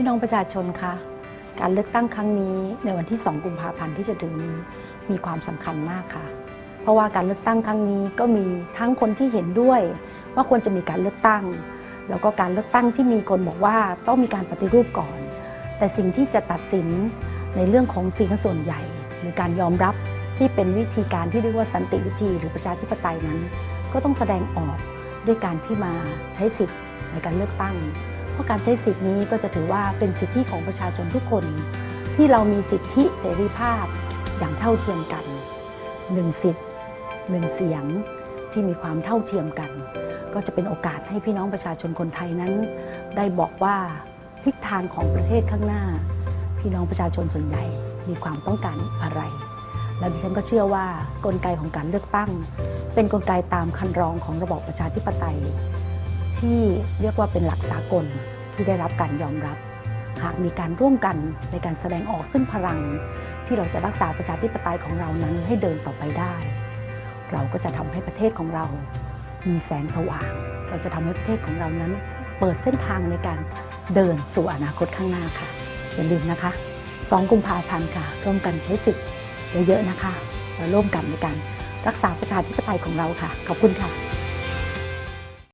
พี่น้องประชาชนคะการเลือกตั้งครั้งนี้ในวันที่ 2 กุมภาพันธ์ที่จะถึงนี้มีความสำคัญมากค่ะ เพราะว่าการเลือกตั้งครั้งนี้ก็มีทั้งคนที่เห็นด้วยว่าควรจะมีการเลือกตั้ง แล้วก็การเลือกตั้งที่มีคนบอกว่าต้องมีการปฏิรูปก่อน แต่สิ่งที่จะตัดสินในเรื่องของเสียงส่วนใหญ่หรือการยอมรับที่เป็นวิธีการที่เรียกว่าสันติวิธีหรือประชาธิปไตยนั้น ก็ต้องแสดงออกด้วยการที่มาใช้สิทธิ์ในการเลือกตั้ง ราะการใช้สิทธินี้ก็จะถือว่าเป็นสิทธิของประชาชนทุกคน ที่เรามีสิทธิเสรีภาพอย่างเท่าเทียมกันหนึ่งสิทธิ์หนึ่งเสียงที่มีความเท่าเทียมกัน ก็จะเป็นโอกาสให้พี่น้องประชาชนคนไทยนั้น ได้บอกว่าทิศทางของประเทศข้างหน้า พี่น้องประชาชนส่วนใหญ่มีความต้องการอะไร แล้วดิฉันก็เชื่อว่ากลไกของการเลือกตั้ง เป็นกลไกตามคันรองของระบอบประชาธิปไตย ที่เรียกว่าเป็นหลักสากลที่ได้รับการยอมรับ หากมีการร่วมกันในการแสดงออกซึ่งพลัง ที่เราจะรักษาประชาธิปไตยของเรานั้นให้เดินต่อไปได้ เราก็จะทำให้ประเทศของเรา มีแสงสว่าง เราจะทำให้ประเทศของเรานั้น เปิดเส้นทางในการเดินสู่อนาคตข้างหน้าค่ะอย่าลืมนะคะ2กุมภาพันธ์ค่ะ ร่วมกันใช้สิทธิ์เยอะๆนะคะ เราร่วมกันในการรักษาประชาธิปไตยของเราค่ะ ขอบคุณค่ะ